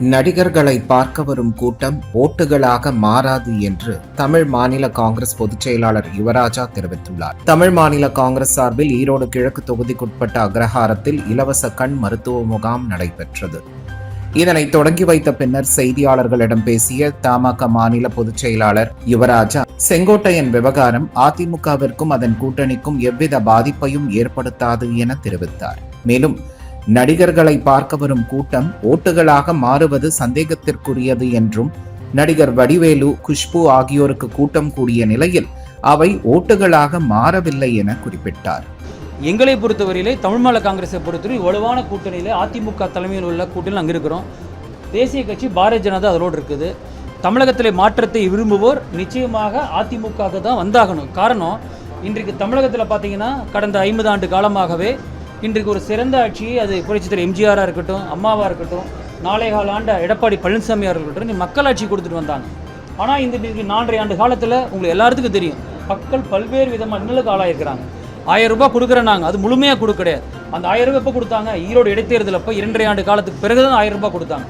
நடிகர்களை பார்க்க வரும் கூட்டம் ஓட்டுகளாக மாறாது என்று தமிழ் மாநில காங்கிரஸ் பொதுச் செயலாளர் யுவராஜா தெரிவித்துள்ளார். தமிழ் மாநில காங்கிரஸ் சார்பில் ஈரோடு கிழக்கு தொகுதிக்குட்பட்ட அக்ரஹாரத்தில் இலவச கண் மருத்துவ முகாம் நடைபெற்றது. இதனை தொடங்கி வைத்த பின்னர் செய்தியாளர்களிடம் பேசிய தமாக மாநில பொதுச் செயலாளர் யுவராஜா செங்கோட்டையன் விவகாரம் அதிமுகவிற்கும் அதன் கூட்டணிக்கும் எவ்வித பாதிப்பையும் ஏற்படுத்தாது என தெரிவித்தார். மேலும் நடிகர்களை பார்க்க வரும் கூட்டம் ஓட்டுகளாக மாறுவது சந்தேகத்திற்குரியது என்றும் நடிகர் வடிவேலு குஷ்பு ஆகியோருக்கு கூட்டம் கூடிய நிலையில் அவை ஓட்டுகளாக மாறவில்லை என குறிப்பிட்டார். எங்களை பொறுத்தவரையிலே தமிழ்மாநில காங்கிரஸை பொறுத்தவரை வலுவான கூட்டணியில் அதிமுக தலைமையில் உள்ள கூட்டணியில் அங்கே இருக்கிறோம். தேசிய கட்சி பாரதிய ஜனதா அதோடு இருக்குது. தமிழகத்தில் மாற்றத்தை விரும்புவோர் நிச்சயமாக அதிமுக தான் வந்தாகணும். காரணம் இன்றைக்கு தமிழகத்தில் பார்த்தீங்கன்னா கடந்த ஐம்பது ஆண்டு காலமாகவே இன்றைக்கு ஒரு சிறந்த ஆட்சியை அது புரட்சித்தர் எம்ஜிஆராக இருக்கட்டும் அம்மாவாக இருக்கட்டும் நாளை கால ஆண்ட எடப்பாடி பழனிசாமியாக இருக்கட்டும் நீ மக்களாட்சி கொடுத்துட்டு வந்தாங்க. ஆனால் இந்த இன்றைக்கு நான்கரை ஆண்டு காலத்தில் உங்களுக்கு எல்லாத்துக்கும் தெரியும் மக்கள் பல்வேறு விதமாக இன்னலுக்கு ஆளாயிருக்கிறாங்க. ஆயிரம் ரூபாய் கொடுக்குறேன் நாங்கள் அது முழுமையாக கொடுக்க கிடையாது. அந்த ஆயிரம் ரூபாய் எப்போ கொடுத்தாங்க? ஈரோடு இடைத்தேர்தல் அப்போ இரண்டரை ஆண்டு காலத்துக்கு பிறகு தான் ஆயிரம் ரூபாய் கொடுத்தாங்க.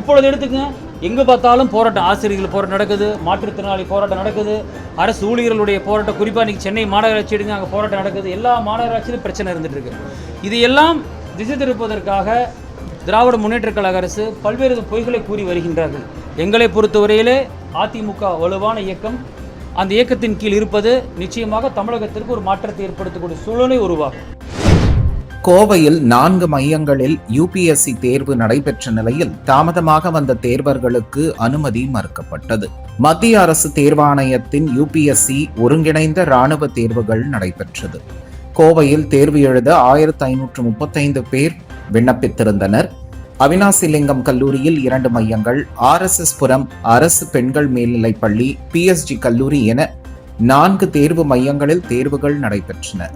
இப்பொழுது எடுத்துக்கங்க எங்கே பார்த்தாலும் போராட்டம் ஆசிரியர்கள் போராட்டம் நடக்குது மாற்றுத்திறனாளி போராட்டம் நடக்குது அரசு ஊழியர்களுடைய போராட்டம் குறிப்பாக இன்றைக்கி சென்னை மாநகராட்சி எடுங்க அங்கே போராட்டம் நடக்குது. எல்லா மாநகராட்சியிலும் பிரச்சனை இருந்துகிட்டு இருக்கு. இது எல்லாம் திசை திருப்பதற்காக திராவிட முன்னேற்ற கழக அரசு பல்வேறு பொய்களை கூறி வருகின்றார்கள். எங்களை பொறுத்தவரையிலே அதிமுக வலுவான இயக்கம். அந்த இயக்கத்தின் கீழ் இருப்பது நிச்சயமாக தமிழகத்திற்கு ஒரு மாற்றத்தை ஏற்படுத்தக்கூடிய சூழலை உருவாகும். கோவையில் நான்கு மையங்களில் யுபிஎஸ்சி தேர்வு நடைபெற்ற நிலையில் தாமதமாக வந்த தேர்வர்களுக்கு அனுமதி மறுக்கப்பட்டது. மத்திய அரசு தேர்வாணையத்தின் யுபிஎஸ்சி ஒருங்கிணைந்த ராணுவ தேர்வுகள் நடைபெற்றது. கோவையில் தேர்வு எழுத ஆயிரத்தி ஐநூற்று முப்பத்தைந்து பேர் விண்ணப்பித்திருந்தனர். அவினாசிலிங்கம் கல்லூரியில் இரண்டு மையங்கள் ஆர்எஸ்எஸ் புரம் அரசு பெண்கள் மேல்நிலைப் பள்ளி பிஎஸ்ஜி கல்லூரி என நான்கு தேர்வு மையங்களில் தேர்வுகள் நடைபெற்றன.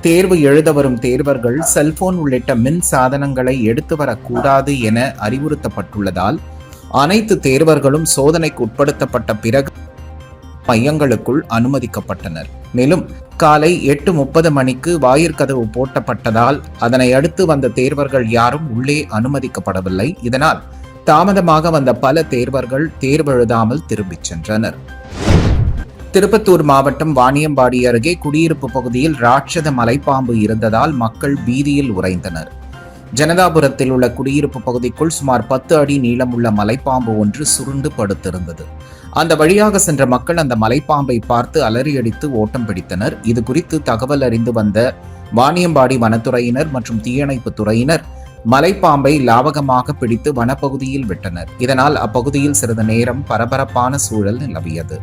தேர்வு எழுத வரும் தேர்வர்கள் செல்போன் உள்ளிட்ட மின் சாதனங்களை எடுத்து வரக்கூடாது என அறிவுறுத்தப்பட்டுள்ளதால் அனைத்து தேர்வர்களும் சோதனைக்கு உட்படுத்தப்பட்ட பிறகு மையங்களுக்குள் அனுமதிக்கப்பட்டனர். மேலும் காலை எட்டு முப்பது மணிக்கு வாயிற்கதவு போட்டப்பட்டதால் அதனை அடுத்து வந்த தேர்வர்கள் யாரும் உள்ளே அனுமதிக்கப்படவில்லை. இதனால் தாமதமாக வந்த பல தேர்வர்கள் தேர்வெழுதாமல் திரும்பிச் சென்றனர். திருப்பத்தூர் மாவட்டம் வாணியம்பாடி அருகே குடியிருப்பு பகுதியில் ராட்சத மலைப்பாம்பு இருந்ததால் மக்கள் பீதியில் உறைந்தனர். ஜனதாபுரத்தில் உள்ள குடியிருப்பு பகுதிக்குள் சுமார் பத்து அடி நீளமுள்ள மலைப்பாம்பு ஒன்று சுருண்டு படுத்திருந்தது. அந்த வழியாக சென்ற மக்கள் அந்த மலைப்பாம்பை பார்த்து அலறியடித்து ஓட்டம் பிடித்தனர். இது குறித்து தகவல் அறிந்து வந்த வாணியம்பாடி வனத்துறையினர் மற்றும் தீயணைப்பு துறையினர் மலைப்பாம்பை லாவகமாக பிடித்து வனப்பகுதியில் விட்டனர். இதனால் அப்பகுதியில் சிறிது நேரம் பரபரப்பான சூழல் நிலவியது.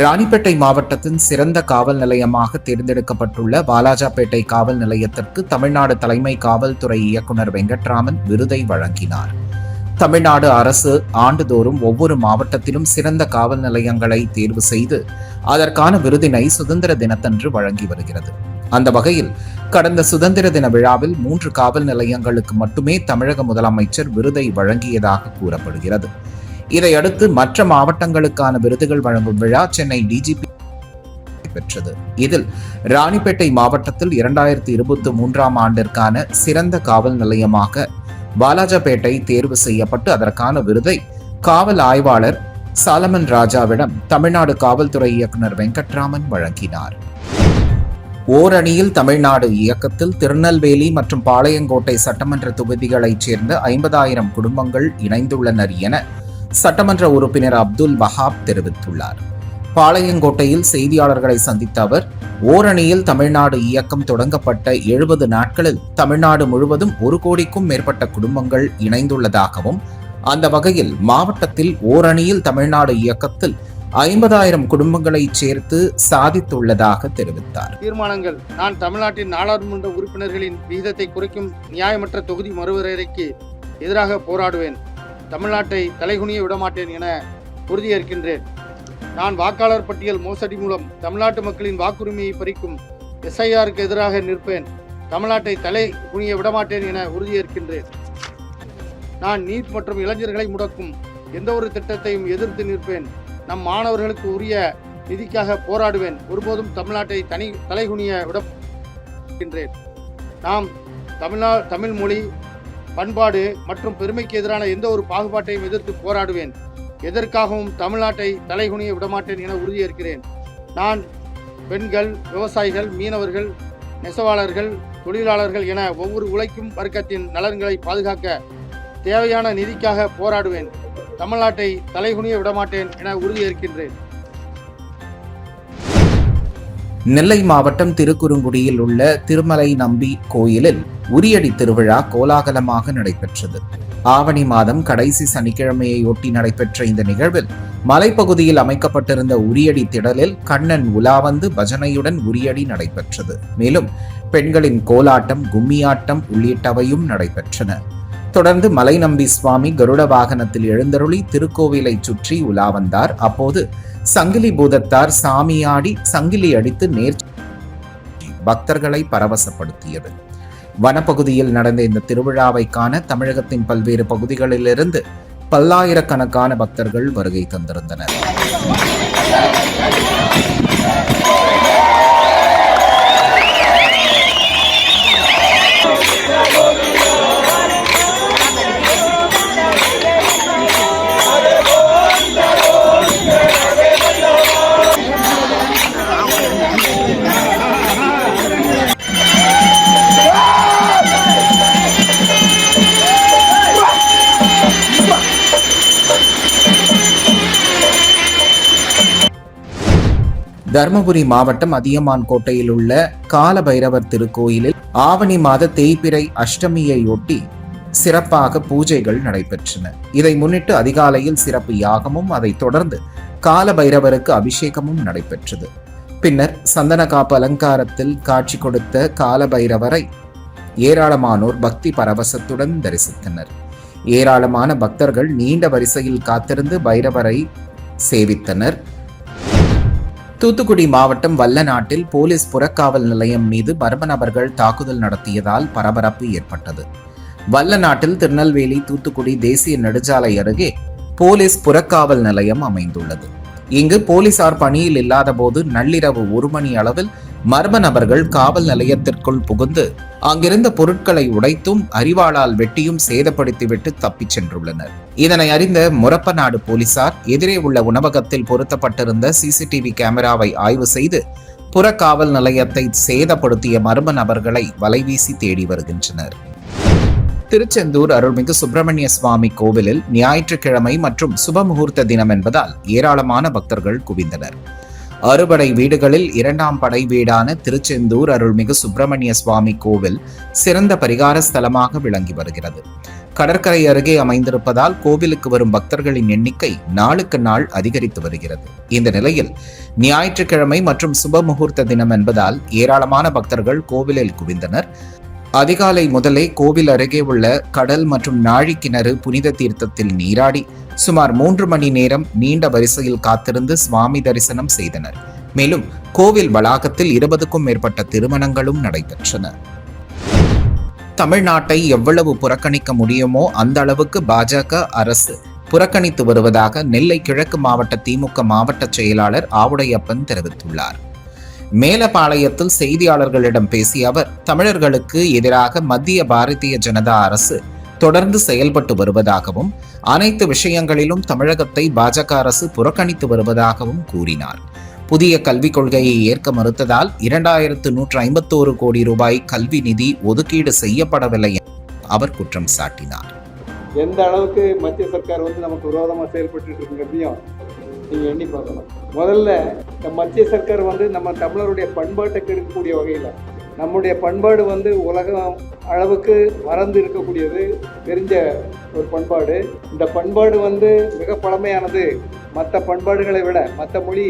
ராணிப்பேட்டை மாவட்டத்தின் சிறந்த காவல் நிலையமாக தேர்ந்தெடுக்கப்பட்டுள்ள வாலாஜாபேட்டை காவல் நிலையத்திற்கு தமிழ்நாடு தலைமை காவல்துறை இயக்குனர் வெங்கட்ராமன் விருதை வழங்கினார். தமிழ்நாடு அரசு ஆண்டுதோறும் ஒவ்வொரு மாவட்டத்திலும் சிறந்த காவல் நிலையங்களை தேர்வு செய்து அதற்கான விருதினை சுதந்திர தினத்தன்று வழங்கி வருகிறது. அந்த வகையில் கடந்த சுதந்திர தின விழாவில் மூன்று காவல் நிலையங்களுக்கு மட்டுமே தமிழக முதலமைச்சர் விருதை வழங்கியதாக கூறப்படுகிறது. இதையடுத்து மற்ற மாவட்டங்களுக்கான விருதுகள் வழங்கும் விழா சென்னை டிஜிபி பெற்றது. இதில் ராணிப்பேட்டை மாவட்டத்தில் இரண்டாயிரத்தி இருபத்தி மூன்றாம் ஆண்டிற்கான சிறந்த காவல் நிலையமாக பாலாஜாபேட்டை தேர்வு செய்யப்பட்டு அதற்கான விருதை காவல் ஆய்வாளர் சாலமன் ராஜாவிடம் தமிழ்நாடு காவல்துறை இயக்குனர் வெங்கட்ராமன் வழங்கினார். ஓரணியில் தமிழ்நாடு இயக்கத்தில் திருநெல்வேலி மற்றும் பாளையங்கோட்டை சட்டமன்ற தொகுதிகளைச் சேர்ந்த ஐம்பதாயிரம் குடும்பங்கள் இணைந்துள்ளனர் என சட்டமன்ற உறுப்பினர் அப்துல் வஹாப் தெரிவித்துள்ளார். பாளையங்கோட்டையில் செய்தியாளர்களை சந்தித்த அவர் ஓரணியில் தமிழ்நாடு இயக்கம் தொடங்கப்பட்ட எழுபது நாட்களில் தமிழ்நாடு முழுவதும் ஒரு கோடிக்கும் மேற்பட்ட குடும்பங்கள் இணைந்துள்ளதாகவும் அந்த வகையில் மாவட்டத்தில் ஓரணியில் தமிழ்நாடு இயக்கத்தில் ஐம்பதாயிரம் குடும்பங்களை சேர்த்து சாதித்துள்ளதாக தெரிவித்தார். தீர்மானங்கள் நான் தமிழ்நாட்டின் நாடாளுமன்ற உறுப்பினர்களின் விகிதத்தை குறைக்கும் நியாயமற்ற தொகுதி மறுவரையறைக்கு எதிராக போராடுவேன். தமிழ்நாட்டை தலைகுனிய விடமாட்டேன் என உறுதியேற்கின்றேன். நான் வாக்காளர் பட்டியல் மோசடி மூலம் தமிழ்நாட்டு மக்களின் வாக்குரிமையை பறிக்கும் எஸ்ஐஆருக்கு எதிராக நிற்பேன். தமிழ்நாட்டை தலை குனிய விடமாட்டேன் என உறுதியேற்கின்றேன். நான் நீட் மற்றும் இளைஞர்களை முடக்கும் எந்த ஒரு திட்டத்தையும் எதிர்த்து நிற்பேன். நம் மாணவர்களுக்கு உரிய நிதிக்காக போராடுவேன். ஒருபோதும் தமிழ்நாட்டை தனி தலைகுனிய விடக்கின்றேன் நாம் தமிழ்நா தமிழ் மொழி பண்பாடு மற்றும் பெருமைக்கு எதிரான எந்த ஒரு பாகுபாட்டையும் எதிர்த்து போராடுவேன். எதற்காகவும் தமிழ்நாட்டை தலைகுனிய விடமாட்டேன் என உறுதியேற்கிறேன். நான் பெண்கள் விவசாயிகள் மீனவர்கள் நெசவாளர்கள் தொழிலாளர்கள் என ஒவ்வொரு உழைக்கும் வர்க்கத்தின் நலன்களை பாதுகாக்க தேவையான நிதிக்காக போராடுவேன். தமிழ்நாட்டை தலைகுனிய விடமாட்டேன் என உறுதியேற்கின்றேன். நெல்லை மாவட்டம் திருக்குறுங்குடியில் உள்ள திருமலை நம்பி கோயிலில் உரியடி திருவிழா கோலாகலமாக நடைபெற்றது. ஆவணி மாதம் கடைசி சனிக்கிழமையை ஒட்டி நடைபெற்ற இந்த நிகழ்வில் மலைப்பகுதியில் அமைக்கப்பட்டிருந்த உரியடி திடலில் கண்ணன் உலா வந்து பஜனையுடன் உரியடி நடைபெற்றது. மேலும் பெண்களின் கோலாட்டம் கும்மியாட்டம் உள்ளிட்டவையும் நடைபெற்றன. தொடர்ந்து மலைநம்பி சுவாமி கருட வாகனத்தில் எழுந்தருளி திருக்கோவிலை சுற்றி உலா வந்தார் அப்போது சங்கிலி பூதத்தார் சாமியாடி சங்கிலி அடித்து நேர் பக்தர்களை பரவசப்படுத்தியது. வனப்பகுதியில் நடந்த இந்த திருவிழாவை காண தமிழகத்தின் பல்வேறு பகுதிகளிலிருந்து பல்லாயிரக்கணக்கான பக்தர்கள் வருகை தந்திருந்தனர். தருமபுரி மாவட்டம் அதியமான் கோட்டையில் உள்ள காலபைரவர் திருக்கோயிலில் ஆவணி மாத தேய்பிறை அஷ்டமியையொட்டி சிறப்பாக பூஜைகள் நடைபெற்றன. இதை முன்னிட்டு அதிகாலையில் சிறப்பு யாகமும் அதைத் தொடர்ந்து காலபைரவருக்கு அபிஷேகமும் நடைபெற்றது. பின்னர் சந்தனகாப்பு அலங்காரத்தில் காட்சி கொடுத்த காலபைரவரை ஏராளமானோர் பக்தி பரவசத்துடன் தரிசித்தனர். ஏராளமான பக்தர்கள் நீண்ட வரிசையில் காத்திருந்து பைரவரை சேவித்தனர். தூத்துக்குடி மாவட்டம் வல்லநாட்டில் போலீஸ் புறக்காவல் நிலையம் மீது மர்ம நபர்கள் தாக்குதல் நடத்தியதால் பரபரப்பு ஏற்பட்டது. வல்லநாட்டில் திருநெல்வேலி தூத்துக்குடி தேசிய நெடுஞ்சாலை அருகே போலீஸ் புறக்காவல் நிலையம் அமைந்துள்ளது. இங்கு போலீசார் பணியில் இல்லாத போது நள்ளிரவு ஒரு மணி அளவில் மர்ம நபர்கள் காவல் நிலையத்திற்குள் புகுந்து அங்கிருந்த பொருட்களை உடைத்தும் அரிவாளால் வெட்டியும் சேதப்படுத்திவிட்டு தப்பிச் சென்றுள்ளனர். இதனை அறிந்த முரப்பநாடு போலீசார் எதிரே உள்ள உணவகத்தில் பொருத்தப்பட்டிருந்த சிசிடிவி கேமராவை ஆய்வு செய்து புறக்காவல் நிலையத்தை சேதப்படுத்திய மர்ம நபர்களை வலைவீசி தேடி வருகின்றனர். திருச்செந்தூர் அருள்மிகு சுப்பிரமணிய சுவாமி கோவிலில் ஞாயிற்றுக்கிழமை மற்றும் சுபமுகூர்த்த தினம் என்பதால் ஏராளமான பக்தர்கள் குவிந்தனர். அறுபடை வீடுகளில் இரண்டாம் படை வீடான திருச்செந்தூர் அருள்மிகு சுப்பிரமணிய சுவாமி கோவில் சிறந்த பரிகார ஸ்தலமாக விளங்கி வருகிறது. கடற்கரை அருகே அமைந்திருப்பதால் கோவிலுக்கு வரும் பக்தர்களின் எண்ணிக்கை நாளுக்கு நாள் அதிகரித்து வருகிறது. இந்த நிலையில் ஞாயிற்றுக்கிழமை மற்றும் சுப முகூர்த்த தினம் என்பதால் ஏராளமான பக்தர்கள் கோவிலில் குவிந்தனர். அதிகாலை முதலே கோவில் அருகே உள்ள கடல் மற்றும் நாழிக்கிணறு புனித தீர்த்தத்தில் நீராடி சுமார் மூன்று மணி நேரம் நீண்ட வரிசையில் காத்திருந்து சுவாமி தரிசனம் செய்தனர். மேலும் கோவில் வளாகத்தில் இருபதுக்கும் மேற்பட்ட திருமணங்களும் நடைபெற்றன. தமிழ்நாட்டை எவ்வளவு புறக்கணிக்க முடியுமோ அந்த அளவுக்கு பாஜக அரசு புறக்கணித்து வருவதாக நெல்லை கிழக்கு மாவட்ட திமுக மாவட்ட செயலாளர் ஆவுடையப்பன் தெரிவித்துள்ளார். மேலப்பாளையத்தில் செய்தியாளர்களிடம் பேசிய அவர் தமிழர்களுக்கு எதிராக மத்திய பாரதிய ஜனதா அரசு தொடர்ந்து செயல்பட்டு வருவதாகவும் அனைத்து விஷயங்களிலும் தமிழகத்தை பாஜக அரசு புறக்கணித்து வருவதாகவும் கூறினார். புதிய கல்விக் கொள்கையை ஏற்க மறுத்ததால் இரண்டாயிரத்து நூற்று ஐம்பத்தோரு கோடி ரூபாய் கல்வி நிதி ஒதுக்கீடு செய்யப்படவில்லை என அவர் குற்றம் சாட்டினார். எந்த அளவுக்கு மத்திய சர்க்கார் வந்து நமக்கு விரோதமாக செயல்பட்டு இருக்குங்கிறதையும் நீங்கள் எண்ணி பார்க்கணும். முதல்ல இந்த மத்திய சர்க்கார் வந்து நம்ம தமிழருடைய பண்பாட்டை கெடுக்கக்கூடிய வகையில் நம்முடைய பண்பாடு வந்து உலகம் அளவுக்கு மறந்து இருக்கக்கூடியது தெரிஞ்ச ஒரு பண்பாடு. இந்த பண்பாடு வந்து மிக பழமையானது. மற்ற பண்பாடுகளை விட மற்ற மொழி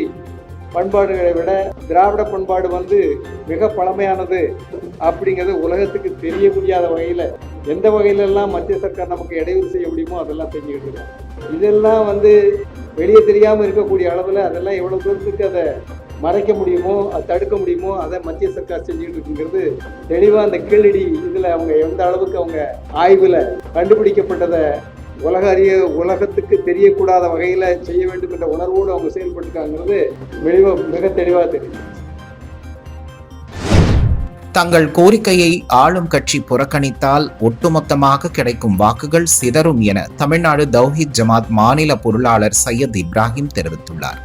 பண்பாடுகளை விட திராவிட பண்பாடு வந்து மிக பழமையானது அப்படிங்கிறது உலகத்துக்கு தெரிய முடியாத வகையில் எந்த வகையிலெல்லாம் மத்திய சர்க்கார் நமக்கு இடையூறு செய்ய முடியுமோ அதெல்லாம் செஞ்சுக்கிட்டு இருக்கோம் இதெல்லாம் வந்து வெளியே தெரியாமல் இருக்கக்கூடிய அளவில் அதெல்லாம் எவ்வளோ தூரத்துக்கு அதை மறைக்க முடியுமோ அதை தடுக்க முடியுமோ அதை மத்திய சர்க்கார் செஞ்சுட்டு இருக்குங்கிறது தெளிவாக அந்த கீழடி இதில் அவங்க எந்த அளவுக்கு அவங்க ஆய்வில் கண்டுபிடிக்கப்பட்டதை உலக அறிய உலகத்துக்கு தெரியக்கூடாத வகையில் செய்ய வேண்டும் என்ற உணர்வோடு அவங்க செயல்பட்டுருக்காங்கிறது வெளிவாக மிக தெளிவாக தெரியும் தங்கள் கோரிக்கையை ஆளும் கட்சி புறக்கணித்தால் ஒட்டுமொத்தமாக கிடைக்கும் வாக்குகள் சிதறும் என தமிழ்நாடு தௌஹித் ஜமாத் மாநில பொருளாளர் சையத் இப்ராஹிம் தெரிவித்துள்ளார்.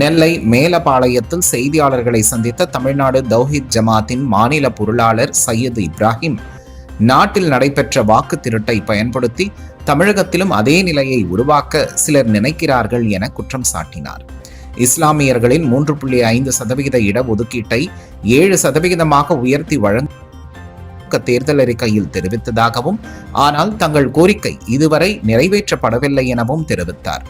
நெல்லை மேலபாளையத்தில் செய்தியாளர்களை சந்தித்த தமிழ்நாடு தௌஹித் ஜமாத்தின் மாநில பொருளாளர் சையது இப்ராஹிம். நாட்டில் நடைபெற்ற வாக்கு திருட்டை பயன்படுத்தி தமிழகத்திலும் அதே நிலையை உருவாக்க சிலர் நினைக்கிறார்கள் என குற்றம் சாட்டினார். இஸ்லாமியர்களின் மூன்று புள்ளி ஐந்து சதவிகித இடஒதுக்கீட்டை ஏழு சதவிகிதமாக உயர்த்தி வழங்க தேர்தல் அறிக்கையில் தெரிவித்ததாகவும் ஆனால் தங்கள் கோரிக்கை இதுவரை நிறைவேற்றப்படவில்லை எனவும் தெரிவித்தார்.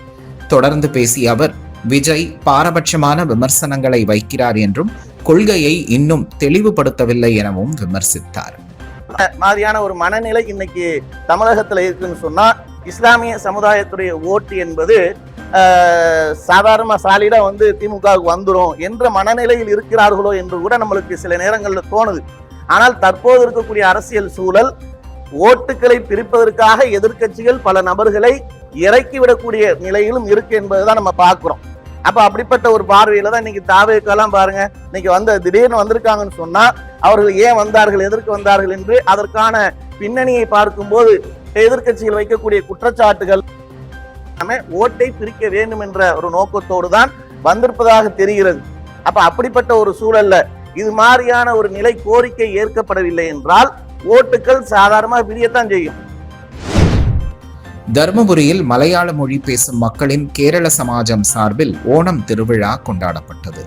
தொடர்ந்து பேசிய அவர் விஜய் பாரபட்சமான விமர்சனங்களை வைக்கிறார் என்றும் கொள்கையை இன்னும் தெளிவுபடுத்தவில்லை எனவும் விமர்சித்தார். மாதிரியான ஒரு மனநிலை இன்னைக்கு தமிழகத்தில் இருக்குன்னு சொன்னா இஸ்லாமிய சமுதாயத்துடைய ஓட்டு என்பது சாதாரண சாலிடா வந்து திமுகவுக்கு வந்துடும் என்ற மனநிலையில் இருக்கிறார்களோ என்று கூட நம்மளுக்கு சில நேரங்களில் தோணுது. ஆனால் தற்போது இருக்கக்கூடிய அரசியல் சூழல் ஓட்டுகளை பிரிப்பதற்காக எதிர்க்கட்சிகள் பல நபர்களை இறக்கிவிடக்கூடிய நிலையிலும் இருக்கு என்பதுதான் நம்ம பார்க்கிறோம். அப்போ அப்படிப்பட்ட ஒரு பார்வையில் தான் இன்னைக்கு தாவேக்கெல்லாம் பாருங்க இன்னைக்கு வந்து திடீர்னு வந்திருக்காங்கன்னு சொன்னால் அவர்கள் ஏன் வந்தார்கள் எதற்கு வந்தார்கள் என்று அதற்கான பின்னணியை பார்க்கும்போது எதிர்க்கட்சிகள் வைக்கக்கூடிய குற்றச்சாட்டுகள் ஓட்டை பிரிக்க வேண்டும் என்ற ஒரு நோக்கத்தோடு தான் வந்திருப்பதாக தெரிகிறது. அப்ப அப்படிப்பட்ட ஒரு சூழல்ல இது மாதிரியான ஒரு நிலை கோரிக்கை ஏற்கப்படவில்லை என்றால் ஓட்டுகள் சாதாரணமாக பிரியத்தான் செய்யும். தருமபுரியில் மலையாள மொழி பேசும் மக்களின் கேரள சமாஜம் சார்பில் ஓணம் திருவிழா கொண்டாடப்பட்டது.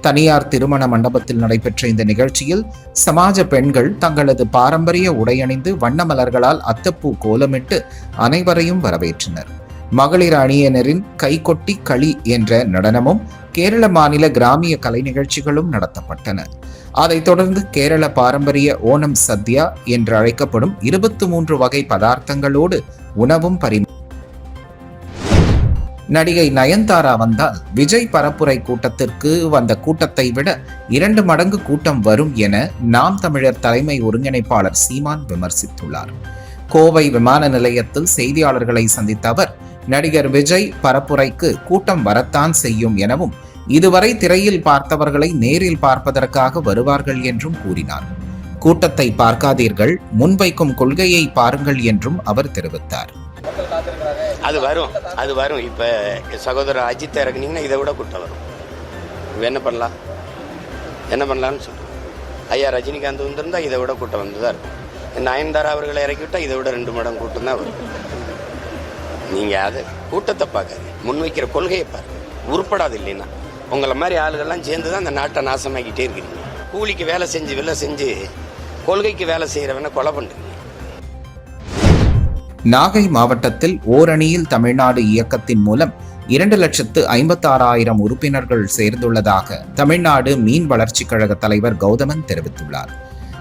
தனியார் திருமண மண்டபத்தில் நடைபெற்ற இந்த நிகழ்ச்சியில் சமாஜ பெண்கள் தங்களது பாரம்பரிய உடையணிந்து வண்ண மலர்களால் அத்தப்பூ கோலமிட்டு அனைவரையும் வரவேற்றனர். மகளிர் அணியினரின் கைகொட்டி களி என்ற நடனமும் கேரள மாநில கிராமிய கலை நிகழ்ச்சிகளும் நடத்தப்பட்டன. அதைத் தொடர்ந்து கேரள பாரம்பரிய ஓணம் சத்யா என்று அழைக்கப்படும் இருபத்தி மூன்று வகை பதார்த்தங்களோடு உணவும் பரி நடிகை நயன்தாரா வந்தால் விஜய் பரப்புரை கூட்டத்திற்கு வந்த கூட்டத்தை விட இரண்டு மடங்கு கூட்டம் வரும் என நாம் தமிழர் தலைமை ஒருங்கிணைப்பாளர் சீமான் விமர்சித்துள்ளார். கோவை விமான நிலையத்தில் செய்தியாளர்களை சந்தித்த அவர் நடிகர் விஜய் பரப்புரைக்கு கூட்டம் வரத்தான் செய்யும் எனவும் இதுவரை திரையில் பார்த்தவர்களை நேரில் பார்ப்பதற்காக வருவார்கள் என்றும் கூறினார். கூட்டத்தை பார்க்காதீர்கள் முன்வைக்கும் கொள்கையை பாருங்கள் என்றும் அவர் தெரிவித்தார். அது வரும் அது வரும். இப்போ சகோதரர் அஜித் இறக்குனீங்கன்னா இதை விட கூட்டம் வரும். என்ன பண்ணலாம்? என்ன பண்ணலாம்னு சொல்லுங்கள் ஐயா ரஜினிகாந்த் வந்திருந்தா இதை விட கூட்டம் வந்து தான் இருக்கும். நயன்தாரா அவர்களை இறக்கிவிட்டா இதை விட ரெண்டு மடம் கூட்டம் தான் வரும். நீங்கள் அதை கூட்டத்தை பார்க்காது முன்வைக்கிற கொள்கையை பாருங்க. உருப்படாது இல்லைன்னா. உங்களை மாதிரி ஆளுகள்லாம் சேர்ந்து தான் அந்த நாட்டை நாசமாக்கிட்டே இருக்கிறீங்க. கூலிக்கு வேலை செஞ்சு வேலை செஞ்சு கொள்கைக்கு வேலை செய்கிறவனை கொலை பண்ணுறீங்க நாகை மாவட்டத்தில் ஓரணியில் தமிழ்நாடு இயக்கத்தின் மூலம் இரண்டு லட்சத்து ஐம்பத்தாறாயிரம் உறுப்பினர்கள் சேர்ந்துள்ளதாக தமிழ்நாடு மீன் வளர்ச்சிக் கழக தலைவர் கௌதமன் தெரிவித்துள்ளார்.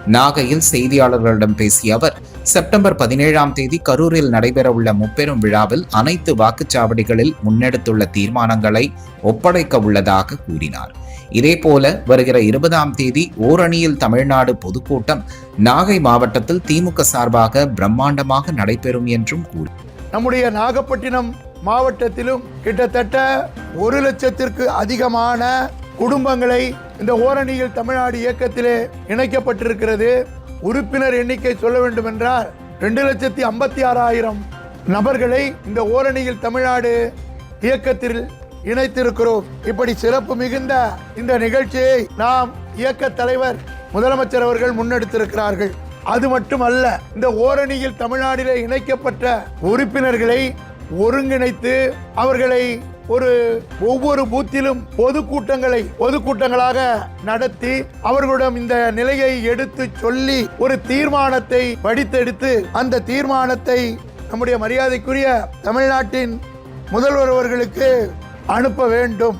நாகையில் செய்தியாளர்களிடம் பேசிய அவர் செப்டம்பர் பதினேழாம் தேதி கரூரில் நடைபெறவுள்ள முப்பெரும் விழாவில் அனைத்து வாக்குச்சாவடிகளில் முன்னெடுத்துள்ள தீர்மானங்களை ஒப்படைக்க உள்ளதாக கூறினார். இதேபோல வருகிற இருபதாம் தேதி ஓரணியில் தமிழ்நாடு பொதுக்கூட்டம் நாகை மாவட்டத்தில் திமுக சார்பாக பிரம்மாண்டமாக நடைபெறும் என்றும் கூறி நம்முடைய நாகப்பட்டினம் மாவட்டத்திலும் கிட்டத்தட்ட ஒரு லட்சத்திற்கு அதிகமான குடும்பங்களை இந்த ஓரணியில் தமிழ்நாடு இயக்கத்திலே இணைக்கப்பட்டிருக்கிறது. உறுப்பினர் எண்ணிக்கை சொல்ல வேண்டும் என்றால் ரெண்டு லட்சத்தி ஐம்பத்தி ஆறாயிரம் நபர்களை இந்த ஓரணியில் தமிழ்நாடு இயக்கத்தில் இணைத்திருக்கிறோம். இப்படி சிறப்பு மிகுந்த இந்த நிகழ்ச்சியை நாம் இயக்க தலைவர் முதலமைச்சர் அவர்கள் முன்னெடுத்திருக்கிறார்கள். அது மட்டுமல்ல இந்த ஓரணியில் தமிழ்நாட்டிலே இணைக்கப்பட்ட உறுப்பினர்களை ஒருங்கிணைத்து அவர்களை ஒரு ஒவ்வொரு பூத்திலும் பொதுக்கூட்டங்களை பொதுக்கூட்டங்களாக நடத்தி அவர்களிடம் இந்த நிலையை எடுத்து சொல்லி ஒரு தீர்மானத்தை படித்தெடுத்து அந்த தீர்மானத்தை நம்முடைய மரியாதைக்குரிய தமிழ்நாட்டின் முதல்வர் அவர்களுக்கு அனுப்ப வேண்டும்.